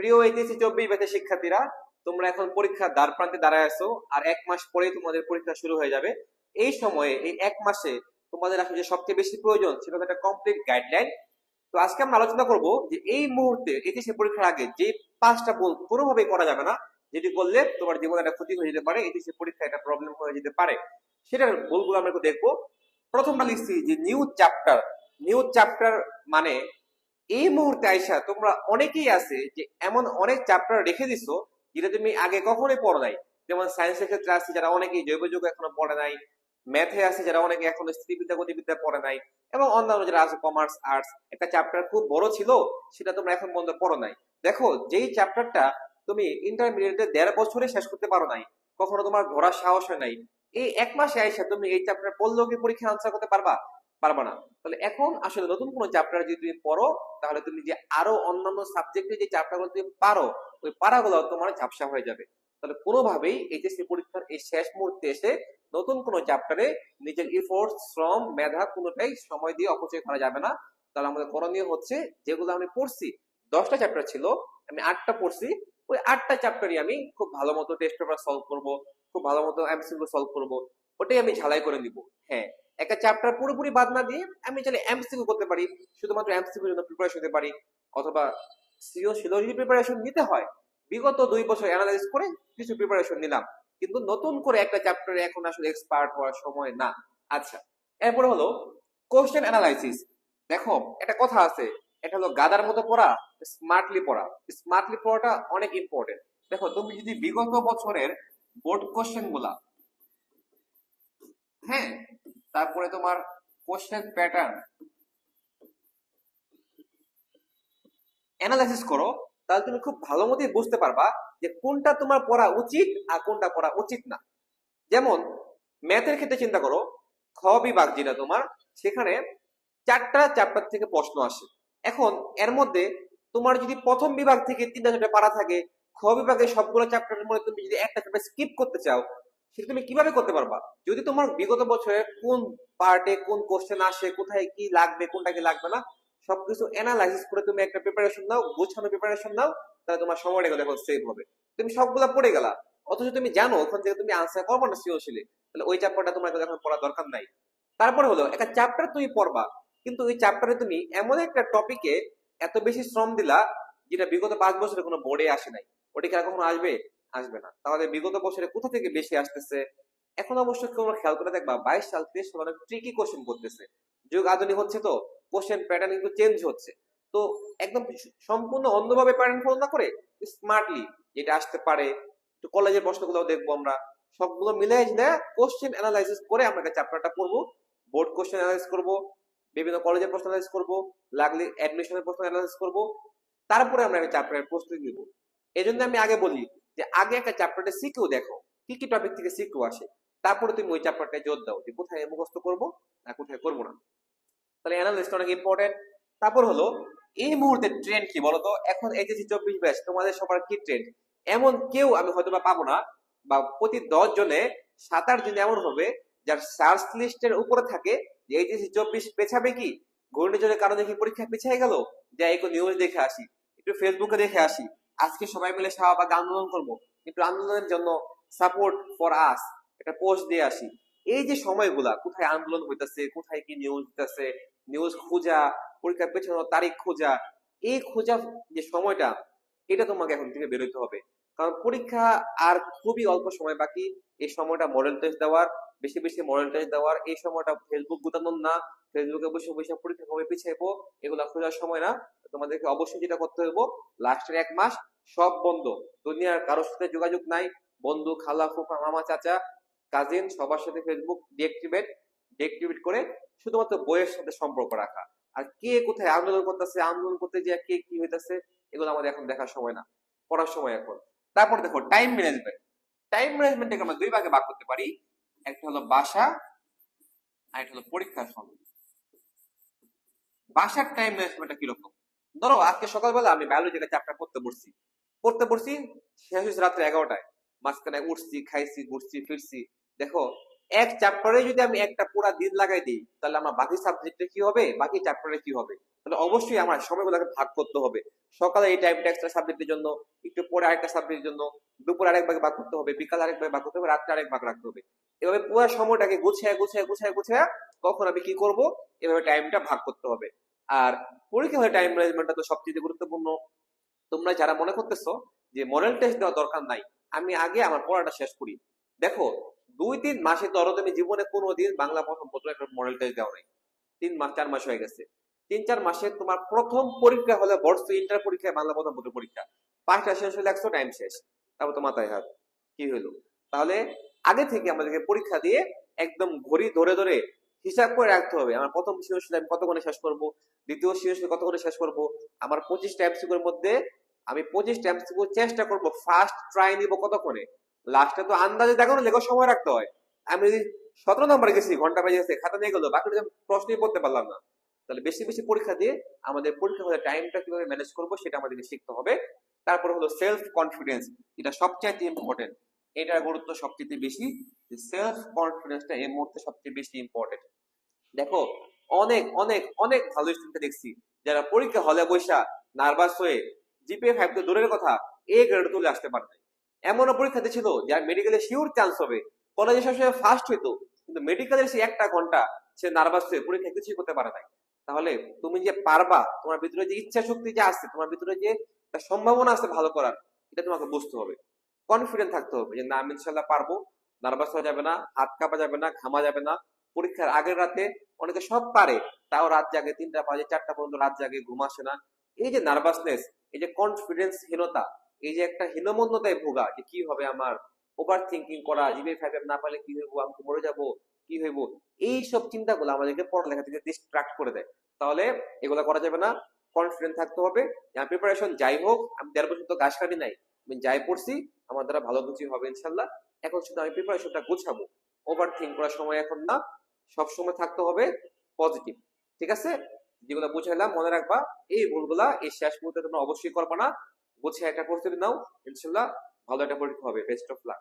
প্রিয় এইচএসসি চব্বিশ ব্যাচের শিক্ষার্থীরা, তোমরা এখন পরীক্ষার দ্বার প্রান্তে দাঁড়ায় আছো আর এক মাস পরেই তোমাদের পরীক্ষা শুরু হয়ে যাবে। এই সময়ে, এই এক মাসে তোমাদের আসলে সবচেয়ে বেশি প্রয়োজন সেটা একটা কমপ্লিট গাইডলাইন তো আজকে আমরা আলোচনা করব যে এই মুহূর্তে এইচএসসি পরীক্ষার আগে যে পাঁচটা ভুল কোনোভাবে করা যাবে না, যেটি করলে তোমার জীবনে একটা ক্ষতি হয়ে যেতে পারে, এইচএসসি পরীক্ষা একটা প্রবলেম হয়ে যেতে পারে। সেটার ভুলগুলো আমরা একটু দেখব। প্রথমটা লিখছি যে নিউ চ্যাপ্টার নিউ চ্যাপ্টার মানে এই মুহূর্তে আইসা তোমরা অনেকেই আছে যে এমন অনেক চ্যাপ্টার রেখে দিছো যেটা তুমি আগে কখনোই পড়ো নাই। যেমন সায়েন্সের ক্ষেত্রে আছে যারা অনেকেই জৈব যুগ এখনও পড়ে নাই ম্যাথে আছে যারা অনেকে এখনও স্থিতিবিদ্যা গতিবিদ্যা পড়ে নাই, এবং অন্যান্য যারা আছে কমার্স আর্টস একটা চ্যাপ্টার খুব বড় ছিল, সেটা তোমরা এখন বন্ধ পড়ো নাই। দেখো, যেই চ্যাপ্টারটা তুমি ইন্টারমিডিয়েটে দেড় বছরে শেষ করতে পারো নাই, কখনো তোমার ধরার সাহস হয় নাই। এই এক মাসে আইসা তুমি এই চ্যাপ্টার পড়লেও কি পরীক্ষা আনসার করতে পারবা? পারবা না। তাহলে এখন আসলে নতুন কোনো চ্যাপ্টার যদি তুমি পড়ো, তাহলে তুমি যে আরও অন্যান্য সাবজেক্টে যে চ্যাপ্টারগুলো তুমি পারো, ওই পারাগুলো তোমার ঝাপসা হয়ে যাবে। তাহলে কোনোভাবেই এইচএসসি পরীক্ষার এই শেষ মুহূর্তে এসে নতুন কোনো চ্যাপ্টারে নিজের ইফোর্ট শ্রম, মেধা কোনোটাই সময় দিয়ে অপচয় করা যাবে না। তাহলে আমাদের করণীয় হচ্ছে, যেগুলো আমি পড়ছি, দশটা চ্যাপ্টার ছিল, আমি আটটা পড়ছি, ওই আটটা চ্যাপ্টারই আমি খুব ভালো মতো টেস্ট পেপার সলভ করব, খুব ভালো মতো এমসিকিউ সলভ করব, ওটাই আমি ঝালাই করে নিব। হ্যাঁ একটা চ্যাপ্টার পুরোপুরি বাদ না দিয়ে আমি চাইলে এমসিকিউ করতে পারি, শুধুমাত্র এমসিকিউর জন্য প্রিপারেশন নিতে পারি, অথবা সিও সিলোজি প্রিপারেশন নিতে হয়, বিগত দুই বছর অ্যানালাইজ করে কিছু প্রিপারেশন নিলাম। কিন্তু নতুন করে একটা চ্যাপ্টারে এখন আসলে এক্সপার্ট হওয়ার সময় না। আচ্ছা এরপরে হলো কোশ্চেন অ্যানালাইসিস দেখো, একটা কথা আছে, এটা হলো গাদার মতো পড়া স্মার্টলি পড়া। স্মার্টলি পড়াটা অনেক ইম্পর্টেন্ট দেখো, তুমি যদি বিগত বছরের বোর্ড কোশ্চেনগুলা হ্যাঁ তারপরে তোমার কোশ্চেন প্যাটার্ন। অ্যানালাইসিস করো, তাহলে তুমি খুব ভালো মতোই বুঝতে পারবা যে কোনটা তোমার পড়া উচিত আর কোনটা পড়া উচিত না। যেমন ম্যাথের ক্ষেত্রে চিন্তা করো, খ বিভাগ যেটা তোমার, সেখানে চারটা চ্যাপ্টার থেকে প্রশ্ন আসে। এখন, এর মধ্যে তোমার যদি প্রথম বিভাগ থেকে তিনটা চারটা পারা থাকে, খ বিভাগের সবগুলো চ্যাপ্টারের মধ্যে তুমি যদি একটা চ্যাপ্টার স্কিপ করতে চাও সেটা তুমি কীভাবে করতে পারবা? যদি তোমার বিগত বছরে কোন পার্টে কোন কোশ্চেন আসে, কোথায় কি লাগবে, কোনটা কি লাগবে না, সবকিছু অ্যানালাইসিস করে তুমি একটা প্রিপারেশন নাও, গোছানো প্রিপারেশন নাও, তাহলে তোমার সময়টা দেখো সেভ হবে। তুমি সবগুলা পড়ে গেলা, অথচ তুমি জানো, ওখান থেকে তুমি আনসার করব না সৃজনশীলে তাহলে ওই চ্যাপ্টারটা তোমার এখন পড়ার দরকার নাই। তারপরে হলো, একটা চ্যাপ্টার তুমি পড়বা, কিন্তু ওই চ্যাপ্টারে তুমি এমন একটা টপিকে এত বেশি শ্রম দিলা, যেটা বিগত পাঁচ বছরে কোনো বোর্ডে আসে নাই। ওটা কি কখনো আসবে? আসবে না। তাহলে বিগত বছরে কোথা থেকে বেশি আসতেছে? এখন অবশ্য তোমরা খেয়াল করে দেখবা বাইশ সাল থেকে সবাই অনেক ট্রিকি কোশ্চেন করতেছে। যুগ আধুনিক হচ্ছে তো কোশ্চেন প্যাটার্ন কিন্তু চেঞ্জ হচ্ছে। তো একদম সম্পূর্ণ অন্যভাবে প্যাটার্ন ফলো না করে স্মার্টলি যেটা আসতে পারে, একটু কলেজের প্রশ্নগুলো দেখব আমরা। সবগুলো মিলে ঝিলে কোশ্চেন অ্যানালাইসিস করে আমরা চ্যাপ্টারটা পড়ব। বোর্ড কোশ্চেন অ্যানালাইসিস করব, বিভিন্ন কলেজের প্রশ্ন অ্যানালাইসিস করব, লাগলে অ্যাডমিশনের প্রশ্ন অ্যানালাইসিস করব। তারপরে আমরা একটা চ্যাপ্টারের প্রস্তুতি নিব। এই জন্য আমি আগে বলি যে আগে একটা চ্যাপ্টারটা সিকিউ দেখো, কি কি টপিক থেকে সিকিউ আসে। তারপরে তুমি ওই চ্যাপ্টারটায় জোর দাও যে কোথায় মুখস্থ করব না কোথায় করব না। তাহলে অ্যানালিস্ট অনেক ইম্পর্টেন্ট তারপর হলো, এই মুহূর্তে ট্রেন্ড কি বলতো? এখন এইচএসসি চব্বিশ ব্যাচ তোমাদের সবার কি ট্রেন্ড এমন কেউ আমি হয়তো বা পাবো না বা প্রতি দশ জনে সাত আট জন এমন হবে যার সার্চ লিস্টের উপরে থাকে যে এইচএসসি চব্বিশ পেছাবে কি? ঘূর্ণিঝড়ের কারণে কি পরীক্ষা পিছিয়ে গেল? যা একটু নিউজ দেখে আসি, একটু ফেসবুকে দেখে আসি। আজকে সবাই মিলে শাহবাগ আন্দোলন করব। একটু আন্দোলনের জন্য সাপোর্ট ফর আস একটা পোস্ট দিয়ে আসি। এই যে সময়গুলা, কোথায় আন্দোলন হইতাছে, কোথায় কি নিউজ দিতেছে নিউজ খোঁজা, পরীক্ষার পেছানো তারিখ খোঁজা, এই খোঁজা যে সময়টা, এটা তোমাকে এখন থেকে বেরোতে হবে। কারণ পরীক্ষা আর খুবই অল্প সময় বাকি, এই সময়টা মডেল টেস্ট দেওয়ার বেশি বেশি টেস্ট দেওয়ার এই সময়টা ফেসবুক গুতানোর না। ফেসবুকে বসে বসে পরীক্ষা কবে পিছাইবো, এগুলো খোঁজার সময় না। তোমাদেরকে অবশ্যই যেটা করতে হইব লাস্টের এক মাস সব বন্ধ। দুনিয়ার কারোর সাথে যোগাযোগ নাই। বন্ধু, খালা, ফুফা, মামা, চাচা কাজিন সবার সাথে ফেসবুক ডিঅ্যাক্টিভেট ডিঅ্যাক্টিভেট করে শুধুমাত্র বইয়ের সাথে সম্পর্ক রাখা। আর কে কোথায় আন্দোলন করতেছে, আন্দোলন করতে যে কে কি হইতেছে, এগুলো আমাদের এখন দেখার সময় না। পড়ার সময় এখন। তারপর দেখো টাইম ম্যানেজমেন্ট টাইম ম্যানেজমেন্টকে আমরা দুই ভাগে ভাগ করতে পারি। একটা হলো বাসা আর একটা হলো পরীক্ষার সময় বাসার টাইম ম্যানেজমেন্টটা কীরকম ধরো, আজকে সকালবেলা আমি বায়োলজি একটা চ্যাপ্টার পড়তে পড়ছি। পড়তে পড়ছি শেষ হয়েছে রাত্রে এগারোটায়। মাঝখানে উঠছি, খাইছি, ঘুরছি, ফিরছি। দেখো, এক চ্যাপ্টারে যদি আমি একটা পুরা দিন লাগাই দিই, তাহলে আমার বাকি সাবজেক্টে কি হবে? বাকি চ্যাপ্টারে কি হবে? তাহলে অবশ্যই আমার সময়গুলোকে ভাগ করতে হবে। সকালে এই টাইমটা এক্সট্রা সাবজেক্টের জন্য, একটু পরে আরেকটা সাবজেক্টের জন্য, দুপুর আরেক ভাগে ভাগ করতে হবে, বিকাল আরেক ভাগে ভাগ করতে হবে, রাত্রে আরেক ভাগ রাখতে হবে। এভাবে পুরো সময়টাকে গুছিয়ে গুছিয়ে গুছিয়ে গুছিয়ে কখন আমি কি করব? এভাবে টাইমটা ভাগ করতে হবে। আর পরীক্ষা হলে টাইম ম্যানেজমেন্টটা তো সবচেয়ে গুরুত্বপূর্ণ। তোমরা যারা মনে করতেছো যে মডেল টেস্ট দেওয়া দরকার নাই, আমি আগে আমার পড়াটা শেষ করি। দেখো, দুই, তিন মাসে ধরো তুমি জীবনে কোনোদিন বাংলা প্রথম পত্র একটা মডেল টেস্ট দেওয়া নাই। তিন মাস, চার মাস হয়ে গেছে। তিন, চার মাসে তোমার প্রথম পরীক্ষা হলে বর্ষ ইন্টার পরীক্ষায় বাংলা প্রথম পত্র পরীক্ষা। পাঁচটা শেষ হলে একশো টাইম শেষ। তারপর তো মাথায় হাত। কি হলো তাহলে আগে থেকে আমাদেরকে পরীক্ষা দিয়ে একদম ঘড়ি ধরে ধরে হিসাব করে রাখতে হবে। আমার প্রথম সৃজনশীল আমি কতক্ষণে শেষ করব? দ্বিতীয় সৃজনশীল কতক্ষণে শেষ করব? আমার পঁচিশটা এমসিকিউর মধ্যে আমি পঁচিশটা এমসিকিউ চেষ্টা করব। ফার্স্ট ট্রাই নিব কতক্ষণে? লাস্টে তো আন্দাজে দেখো না লেখার সময় রাখতে হয়। আমি যদি সতেরো নম্বরে গেছি, ঘণ্টা বেজে গেছে, খাতা নিয়ে গেলো বাকি প্রশ্নই পড়তে পারলাম না। তাহলে বেশি বেশি পরীক্ষা দিয়ে আমাদের পরীক্ষা হলে টাইমটা কীভাবে ম্যানেজ করব সেটা আমাদেরকে শিখতে হবে। তারপর হলো সেলফ কনফিডেন্স এটা সবচাইতে ইম্পর্টেন্ট এটার গুরুত্ব সবচেয়ে বেশি সেলফ কনফিডেন্সটা এই মুহূর্তে সবচেয়ে বেশি ইম্পর্টেন্ট দেখো, অনেক অনেক অনেক ভালো স্টুডেন্ট দেখছি, যারা পরীক্ষা হলে বৈশা নার্ভাস হয়ে জিপিএ ফাইভ তো দূরের কথা এ গ্রেড তুলে আসতে পারে এমনও পরীক্ষা ছিল যার মেডিকেলে শিওর চান্স হবে। কলেজে সবসময় ফার্স্ট হইতো, কিন্তু মেডিকেলের সে একটা ঘণ্টা সে নার্ভাস হয়ে পরীক্ষা কিছুই করতে পারে নাই। তাহলে তুমি যে পারবা, তোমার ভিতরে যে ইচ্ছা শক্তি যে আছে, তোমার ভিতরে যে সম্ভাবনা আছে ভালো করার, এটা তোমাকে বুঝতে হবে। কনফিডেন্ট থাকতে হবে যে, না, আমি ইনশাল্লাহ পারব। নার্ভাস হওয়া যাবে না, হাত কাঁপা যাবে না, ঘামা যাবে না। পরীক্ষার আগের রাতে অনেকে সব পারে, তাও রাত জাগে, তিনটা বাজে, চারটা পর্যন্ত রাত জাগে, ঘুম আসে না। এই যে নার্ভাসনেস, এই যে কনফিডেন্স হীনতা এই যে একটা হীনমন্যতায় ভোগা যে, কি হবে আমার? ওভার থিঙ্কিং করা জিবি ফাইভ না পারলে কি হইব? আমি মরে যাব? কি হইব? এই সব চিন্তাগুলো আমাদেরকে পড়ালেখা থেকে ডিস্ট্রাক্ট করে দেয়। তাহলে এগুলো করা যাবে না। কনফিডেন্ট থাকতে হবে প্রিপারেশন যাই হোক, আমি দেড় বছর তো গাছ কাটি নাই। আমি যাই পড়ছি, আমার দ্বারা ভালো কিছুই হবে ইনশাল্লাহ এখন শুধু আমি প্রিপারেশনটা গোছাবো। ওভার থিঙ্ক করার সময় এখন না, সব সময় থাকতে হবে পজিটিভ ঠিক আছে? যেগুলো বুঝাইলাম, মনে রাখবা, এই ভুলগুলা এই শেষ মুহূর্তে তোমরা অবশ্যই করবা না। গুছিয়ে একটা প্রস্তুতি নাও ইনশাল্লাহ ভালো একটা পরীক্ষা হবে। Best of luck